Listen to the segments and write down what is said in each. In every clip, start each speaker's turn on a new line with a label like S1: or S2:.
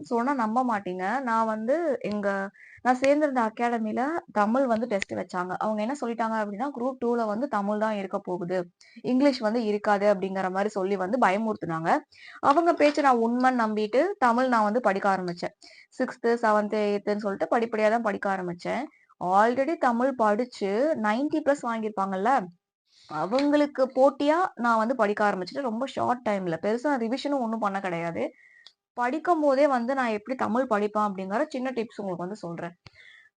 S1: சொன்னா நம்ப மாட்டீங்க. நான் வந்து எங்க நான் சேர்ந்திருந்த அகாடமில தமிழ் வந்து டெஸ்ட் வச்சாங்க. அவங்க என்ன சொல்லிட்டாங்க அப்டின்னா, குரூப் 2ல வந்து தமிழ் தான் இருக்க போகுது. இங்கிலீஷ் வந்து இருக்காது அப்டிங்கிற மாரி சொல்லி வந்து பயமுறுத்துனாங்க. அவங்க பேச்ச நான் உண்மைன்னு நம்பிட்டு தமிழ் நான் வந்து படிக்க ஆரம்பிச்சேன். 6த், 7த், 8த்ன்னு சொல்லிட்டு படிப்படியா தான் படிக்க ஆரம்பிச்சேன். ஆல்ரெடி தமிழ் படிச்சு 90 பிளஸ் வாங்கியிருப்பாங்கல்ல. அவங்களுக்கு போட்டியா நான் வந்து படிக்க ஆரம்பிச்சுட்டேன். ரொம்ப ஷார்ட் டைம்ல. பெருசா ரிவிஷனும் ஒண்ணும் பண்ண கிடையாது. படிக்கும் போதே வந்து நான் எப்படி தமிழ் படிப்பேன் அப்படிங்கிற சின்ன டிப்ஸ் உங்களுக்கு வந்து சொல்றேன்.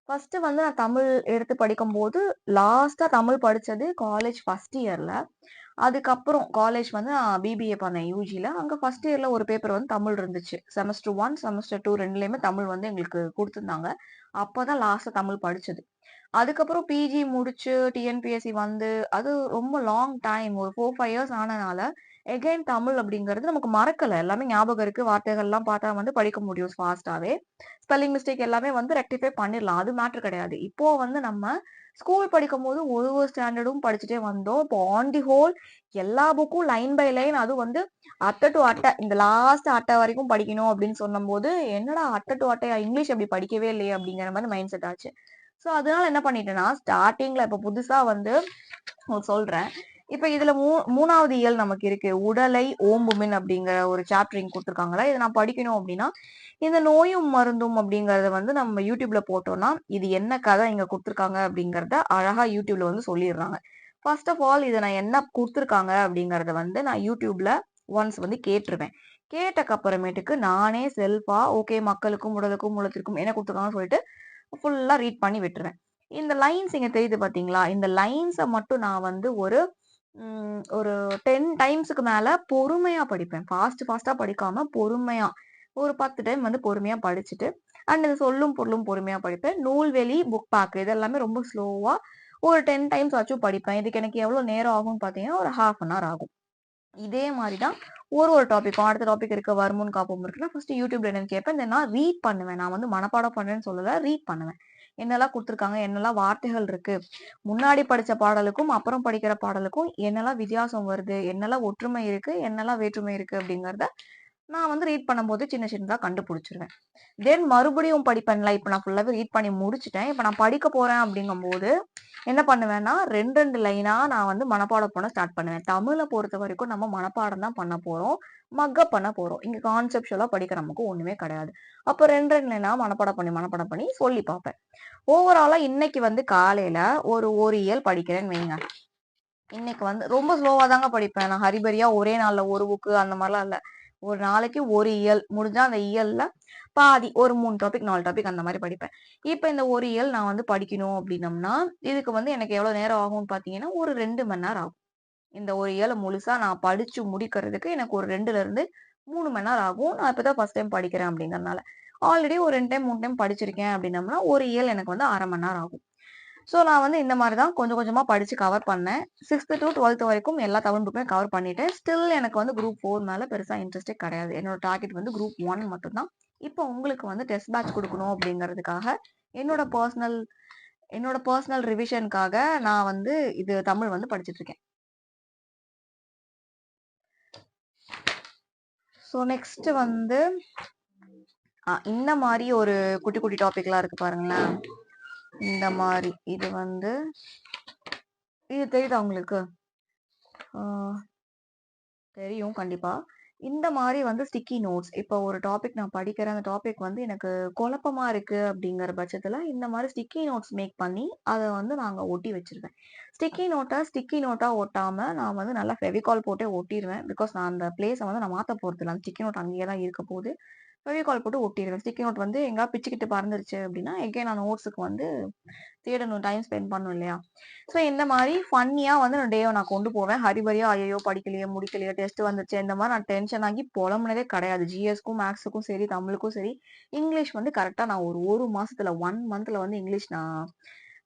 S1: ஃபர்ஸ்ட் வந்து நான் தமிழ் எடுத்து படிக்கும்போது, லாஸ்டா தமிழ் படிச்சது காலேஜ் ஃபர்ஸ்ட் இயர்ல. அதுக்கப்புறம் காலேஜ் வந்து நான் பிபிஏ பண்ணேன் யூஜியில் அங்கே ஃபர்ஸ்ட் இயரில் ஒரு பேப்பர் வந்து தமிழ் இருந்துச்சு. செமஸ்டர் ஒன் செமஸ்டர் 2 2லயுமே தமிழ் வந்து எங்களுக்கு கொடுத்துருந்தாங்க அப்போ தான் லாஸ்ட்டாக தமிழ் படித்தது அதுக்கப்புறம் பிஜி முடிச்சு டிஎன்பிஎஸ்சி வந்து அது ரொம்ப லாங் டைம் ஒரு 4, 5 இயர்ஸ் ஆனனால, எகைன் தமிழ் அப்படிங்கிறது நமக்கு மறக்கல. எல்லாமே ஞாபகம் இருக்கு. வார்த்தைகள்லாம் பார்த்தா வந்து படிக்க முடியும் ஃபாஸ்டாவே ஸ்பெல்லிங் மிஸ்டேக் எல்லாமே வந்து ரெக்டிஃபை பண்ணிடலாம். அது மேட்ரு கிடையாது. இப்போ வந்து நம்ம ஸ்கூல் படிக்கும்போது ஒரு ஒரு ஸ்டாண்டர்டும் படிச்சுட்டே வந்தோம். இப்போ ஆன் தி ஹோல் எல்லா புக்கும் லைன் பை லைன் அதுவும் வந்து அட்டை டு அட்டை இந்த லாஸ்ட் அட்டை வரைக்கும் படிக்கணும் அப்படின்னு சொன்னபோது என்னடா அட்டை டு அட்டையா இங்கிலீஷ் அப்படி படிக்கவே இல்லையே அப்படிங்கிற மாதிரி மைண்ட் செட் ஆச்சு. ஸோ அதனால என்ன பண்ணிட்டேன்னா, ஸ்டார்டிங்ல இப்போ புதுசா வந்து சொல்றேன். இப்ப இதுல மூ மூணாவது இயல் நமக்கு இருக்கு. உடலை ஓம்புமின் அப்படிங்கிற ஒரு சாப்டர் இங்க கொடுத்துருக்காங்களா இதை நான் படிக்கணும் அப்படின்னா, இந்த நோயும் மருந்தும் அப்படிங்கிறத வந்து நம்ம யூடியூப்ல போட்டோம்னா, இது என்ன கதை இங்க கொடுத்துருக்காங்க அப்படிங்கிறத அழகா யூடியூப்ல வந்து சொல்லிடுறாங்க. ஃபர்ஸ்ட் ஆஃப் ஆல் இதை நான் என்ன கொடுத்துருக்காங்க அப்படிங்கிறத வந்து நான் யூடியூப்ல ஒன்ஸ் வந்து கேட்டுருவேன். கேட்டக்கு அப்புறமேட்டுக்கு நானே செல்ஃபா ஓகே மக்களுக்கும், உடலுக்கும், உலகத்திற்கும் என்ன கொடுத்துருக்காங்கன்னு சொல்லிட்டு ஃபுல்லா ரீட் பண்ணி விட்டுருவேன். இந்த லைன்ஸ் இங்க தெரியுது பாத்தீங்களா இந்த லைன்ஸை மட்டும் நான் வந்து ஒரு ஒரு டென் டைம்ஸுக்கு மேலே பொறுமையாக படிப்பேன். ஃபாஸ்ட் ஃபாஸ்ட்டாக படிக்காமல் பொறுமையாக ஒரு 10 டைம் வந்து பொறுமையாக படிச்சுட்டு, அண்ட் இந்த சொல்லும் பொருளும் பொறுமையாக படிப்பேன். நூல்வெளி, புக் பேக் இது எல்லாமே ரொம்ப ஸ்லோவாக ஒரு 10 டைம்ஸ் ஆச்சும் படிப்பேன். இதுக்கு எனக்கு எவ்வளோ நேரம் ஆகும்னு பார்த்தீங்கன்னா, ஒரு 1/2 அன் ஹவர் ஆகும். இதே மாதிரி தான் ஒரு ஒரு டாபிக்கும் அடுத்த டாபிக் இருக்க வருமுன் காப்போம் இருக்குன்னா, ஃபர்ஸ்ட் யூடியூப்ல என்னன்னு கேட்பேன். தென் நான் ரீட் பண்ணுவேன். நான் வந்து மனப்பாடம் பண்ணுறேன்னு சொல்லல. ரீட் பண்ணுவேன். என்னெல்லாம் குடுத்துருக்காங்க, என்னெல்லாம் வார்த்தைகள் இருக்கு, முன்னாடி படிச்ச பாடலுக்கும், அப்புறம் படிக்கிற பாடலுக்கும் என்னெல்லாம் வித்தியாசம் வருது, என்னெல்லாம் ஒற்றுமை இருக்கு, என்னெல்லாம் வேற்றுமை இருக்கு அப்படிங்கிறத நான் வந்து ரீட் பண்ணும்போது சின்ன சின்னதாக கண்டுபிடிச்சிருவேன் தென் மறுபடியும் படிப்பேன்ல. இப்போ நான் ஃபுல்லாகவே ரீட் பண்ணி முடிச்சுட்டேன். இப்போ நான் படிக்க போகிறேன் அப்படிங்கும்போது, என்ன பண்ணுவேன்னா ரெண்டு ரெண்டு லைனாக நான் வந்து மனப்பாடம் பண்ண ஸ்டார்ட் பண்ணுவேன். தமிழை பொறுத்த வரைக்கும் நம்ம மனப்பாடம் தான் பண்ண போகிறோம் மக்கப் பண்ண போகிறோம் இங்கே கான்செப்சுவலா படிக்க நமக்கு ஒன்றுமே கிடையாது. அப்போ ரெண்டு ரெண்டு லைனா மனப்பாடம் பண்ணி, மனப்பாடம் பண்ணி சொல்லி பார்ப்பேன். ஓவராலாக இன்னைக்கு வந்து காலையில் ஒரு ஒரு இயல் படிக்கிறேன்னு வைங்க. இன்னைக்கு வந்து ரொம்ப ஸ்லோவாக தாங்க படிப்பேன். நான் ஹரிபரியாக ஒரே நாளில் ஒரு புக்கு அந்த மாதிரிலாம் இல்லை ஒரு நாளைக்கு ஒரு இயல். முடிஞ்சா அந்த இயல்ல பாதி ஒரு மூணு டாபிக், நாலு டாபிக் அந்த மாதிரி படிப்பேன். இப்போ இந்த ஒரு இயல் நான் வந்து படிக்கணும் அப்படின்னம்னா, இதுக்கு வந்து எனக்கு எவ்வளோ நேரம் ஆகும்னு பார்த்தீங்கன்னா, ஒரு ரெண்டு மணி நேரம் ஆகும். இந்த ஒரு இயலை முழுசா நான் படிச்சு முடிக்கிறதுக்கு எனக்கு ஒரு 2லருந்து 3 மணி நேரம் ஆகும். நான் இப்போ தான் ஃபர்ஸ்ட் டைம் படிக்கிறேன் அப்படிங்கிறனால. ஆல்ரெடி ஒரு ரெண்டு டைம், மூணு டைம் படிச்சிருக்கேன் அப்படின்னம்னா, ஒரு இயல் எனக்கு வந்து அரை மணி நேரம் ஆகும். ஸோ நான் வந்து இந்த மாதிரி தான் கொஞ்சம் கொஞ்சமா படிச்சு கவர் பண்ணேன். சிக்ஸ்த்து டு டுவெல்த் வரைக்கும் எல்லா தமிழ் புக்குமே கவர் பண்ணிட்டேன். ஸ்டில் எனக்கு வந்து குரூப் ஃபோர் மேலே பெருசாக இன்ட்ரெஸ்ட்டே கிடையாது. என்னோட டார்கெட் வந்து குரூப் 1 மட்டும் தான். இப்போ உங்களுக்கு வந்து டெஸ்ட் பேட்ச் கொடுக்கணும் அப்படிங்கிறதுக்காக, என்னோட பர்சனல் என்னோட பர்சனல் ரிவிஷனுக்காக நான் வந்து இது தமிழ் வந்து படிச்சுட்டு இருக்கேன். ஸோ நெக்ஸ்ட் வந்து இந்த மாதிரி ஒரு குட்டி குட்டி டாபிக்லாம் இருக்கு பாருங்களேன். இந்த மாதிரி இது வந்து இது தெரியுதா உங்களுக்கு? தெரியும் கண்டிப்பா. இந்த மாதிரி வந்து ஸ்டிக்கி நோட்ஸ். இப்போ ஒரு டாபிக் நான் படிக்கிறேன். அந்த டாபிக் வந்து எனக்கு குழப்பமா இருக்கு அப்படிங்கிற பட்சத்தில் இந்த மாதிரி ஸ்டிக்கி நோட்ஸ் மேக் பண்ணி, அதை வந்து நாங்கள் ஒட்டி வச்சிருவேன் ஸ்டிக்கி நோட்டை ஸ்டிக்கி நோட்டாக ஒட்டாம, நான் வந்து நல்லா ஃபெவிகால் போட்டே ஒட்டிடுவேன் பிகாஸ் நான் அந்த பிளேஸை வந்து நான் மாற்ற போறதில்ல. அந்த ஸ்டிக்கி நோட் அங்கேயே தான் இருக்க போகுது ஃபெவிகால் போட்டு ஒட்டிடுவேன் ஸ்டிக்கி நோட் வந்து எங்கேயாவது பிச்சுக்கிட்டு பறந்துருச்சு அப்படின்னா, எகைன் நான் நோட்ஸுக்கு வந்து தேடணும். டைம் ஸ்பெண்ட் பண்ணணும் இல்லையா? ஸோ இந்த மாதிரி ஃபன்னியாக வந்து நான் டேவை நான் கொண்டு போவேன். ஹரிபரியா ஐயோ படிக்கலையே, முடிக்கலையே, டெஸ்ட் வந்துச்சு இந்த மாதிரி நான் டென்ஷன் ஆகி புலம்புனதே கிடையாது. ஜிஎஸ்க்கும், மேக்ஸுக்கும் சரி, தமிழுக்கும் சரி, இங்கிலீஷ் வந்து கரெக்டாக நான் ஒரு ஒரு மாதத்தில் ஒன் மந்தில் வந்து இங்கிலீஷ் நான்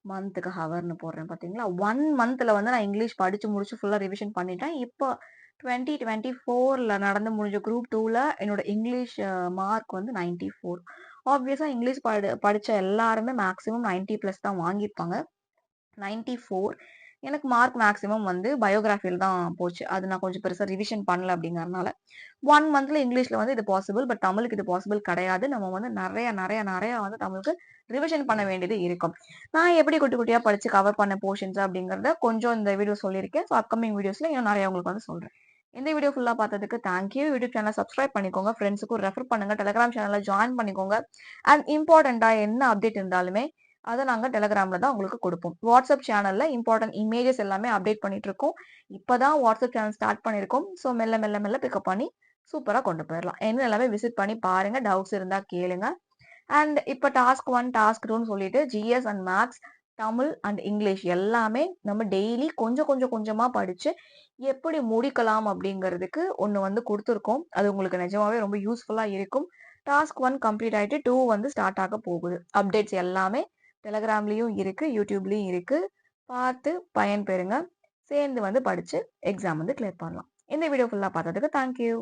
S1: மந்த்துக்கு ஹவர்னு போடுறேன் பார்த்தீங்களா? ஒன் மந்தில் வந்து நான் இங்கிலீஷ் படித்து முடிச்சு ஃபுல்லாக ரிவிஷன் பண்ணிட்டேன். இப்போ 2024ல நடந்து முடிஞ்ச குரூப் டூவில் என்னோட இங்கிலீஷ் மார்க் வந்து நைன்ட்டி ஃபோர் ஆப்வியஸாக இங்கிலீஷ் படி படித்த எல்லாருமே மேக்ஸிமம் நைன்ட்டி ப்ளஸ் தான் வாங்கியிருப்பாங்க. 94 எனக்கு மார்க் மேக்ஸிமம் வந்து பயோகிராஃபியில் தான் போச்சு. அது நான் கொஞ்சம் பெருசாக ரிவிஷன் பண்ணல அப்படிங்கிறனால. 1 மந்த்ல இங்கிலீஷ்ல வந்து இது பாசிபிள். பட் தமிழுக்கு இது பாசிபிள் கிடையாது. நம்ம வந்து நிறையா நிறையா நிறையா வந்து தமிழுக்கு ரிவிஷன் பண்ண வேண்டியது இருக்கும். நான் எப்படி குட்டி குட்டியாக படித்து கவர் பண்ண போர்ஷன்ஸ் அப்படிங்கிறத கொஞ்சம் இந்த வீடியோ சொல்லியிருக்கேன். ஸோ அப்கமிங் வீடியோஸில் இன்னும் நிறைய உங்களுக்கு வந்து சொல்கிறேன் இந்த வீடியோ ஃபுல்லாக பார்த்ததுக்கு தேங்க் யூ. யூடியூப் சேனலை சப்ஸ்கிரைப் பண்ணிக்கோங்க. ஃப்ரெண்ட்ஸுக்கும் ரெஃபர் பண்ணுங்க. டெலகிராம் சேனலில் ஜாயின் பண்ணிக்கோங்க. அண்ட் இம்பார்ட்டண்ட்டாக என்ன அப்டேட் இருந்தாலுமே, அதை நாங்கள் டெலகிராமில் தான் உங்களுக்கு கொடுப்போம் வாட்ஸ்அப் சேனலில் இம்பார்ட்டன்ட் இமேஜஸ் எல்லாமே அப்டேட் பண்ணிட்டு இருக்கோம். தான் வாட்ஸ்அப் சேனல் ஸ்டார்ட் பண்ணியிருக்கோம். ஸோ மெல்ல, மெல்ல, மெல்ல பிக்கப் பண்ணி சூப்பராக கொண்டு போயிடலாம் என்ன எல்லாமே விசிட் பண்ணி பாருங்கள் டவுட்ஸ் இருந்தால் கேளுங்க. அண்ட் இப்போ டாஸ்க் ஒன் டாஸ்க் டூன்னு சொல்லிட்டு GS and maths Tamil and English எல்லாமே நம்ம டெய்லி கொஞ்சம் கொஞ்சம் கொஞ்சமாக படித்து எப்படி முடிக்கலாம் அப்படிங்கிறதுக்கு ஒன்று வந்து கொடுத்துருக்கோம் அது உங்களுக்கு நிஜமாவே ரொம்ப யூஸ்ஃபுல்லாக இருக்கும். டாஸ்க் ஒன் கம்ப்ளீட் ஆகிட்டு டூ வந்து ஸ்டார்ட் ஆக போகுது. அப்டேட்ஸ் எல்லாமே டெலகிராம்லேயும் இருக்குது யூடியூப்லேயும் இருக்குது பார்த்து பயன்பெறுங்க. சேர்ந்து வந்து படித்து எக்ஸாம் வந்து கிளியர் பண்ணலாம். இந்த வீடியோ ஃபுல்லாக பார்த்ததுக்கு தேங்க் யூ.